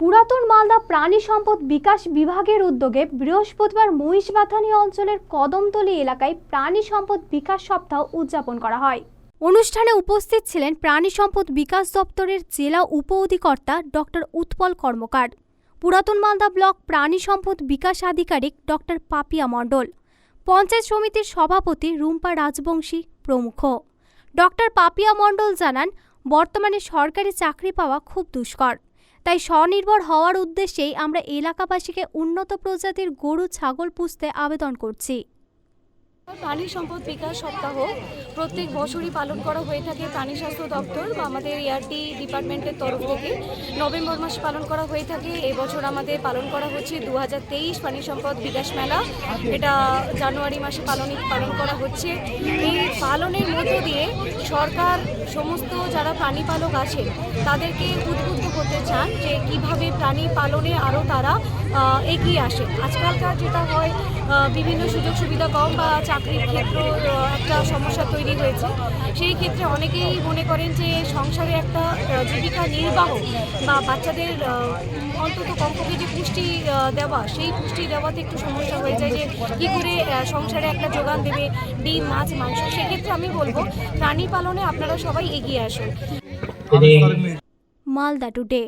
পুরাতন মালদা প্রাণী সম্পদ বিকাশ বিভাগের উদ্যোগে বৃহস্পতিবার মহিষবাথানি অঞ্চলের কদমতলী এলাকায় প্রাণী সম্পদ বিকাশ সপ্তাহ উদযাপন করা হয়। অনুষ্ঠানে উপস্থিত ছিলেন প্রাণী সম্পদ বিকাশ দপ্তরের জেলা উপ অধিকর্তা ডক্টর উৎপল কর্মকার, পুরাতন মালদা ব্লক প্রাণী সম্পদ বিকাশ আধিকারিক ডক্টর পাপিয়া মণ্ডল, পঞ্চায়েত সমিতির সভাপতি রুম্পা রাজবংশী প্রমুখ। ডক্টর পাপিয়া মণ্ডল জানান, বর্তমানে সরকারি চাকরি পাওয়া খুব দুষ্কর। তাই স্বনির্ভর হওয়ার উদ্দেশ্যেই আমরা এলাকাবাসীকে উন্নত প্রজাতির গরু, ছাগল পুষতে আবেদন করছি। প্রাণী সম্পদ বিকাশ সপ্তাহ প্রত্যেক বছরই পালন করা হয়ে থাকে প্রাণী স্বাস্থ্য দপ্তর বা আমাদের এআরটি ডিপার্টমেন্টের তরফ থেকে। নভেম্বর মাসে পালন করা হয়ে থাকে। এবছর আমাদের পালন করা হচ্ছে দু হাজার তেইশ প্রাণী সম্পদ বিকাশ মেলা। এটা জানুয়ারি মাসে পালন পালন করা হচ্ছে। এই পালনের মধ্য দিয়ে সরকার, সমস্ত যারা প্রাণী পালক আছেন, তাদেরকে উদ্বুদ্ধ চান যে কীভাবে প্রাণী পালনে আরও তারা এগিয়ে আসে। আজকালকার যেটা হয় বিভিন্ন সুযোগ সুবিধা কম বা চাকরির ক্ষেত্র একটা সমস্যা তৈরি হয়েছে। সেই ক্ষেত্রে অনেকেই মনে করেন যে সংসারে একটা জীবিকা নির্বাহ বা বাচ্চাদের অন্তত কমপক্ষে যে পুষ্টি দেওয়া সেই পুষ্টি দেওয়াতে একটু সমস্যা হয়ে যায় যে কী করে সংসারে একটা যোগান দেবে ডিম মাছ মাংস। সেক্ষেত্রে আমি বলব প্রাণী পালনে আপনারা সবাই এগিয়ে আসুন। মালদা টুডে।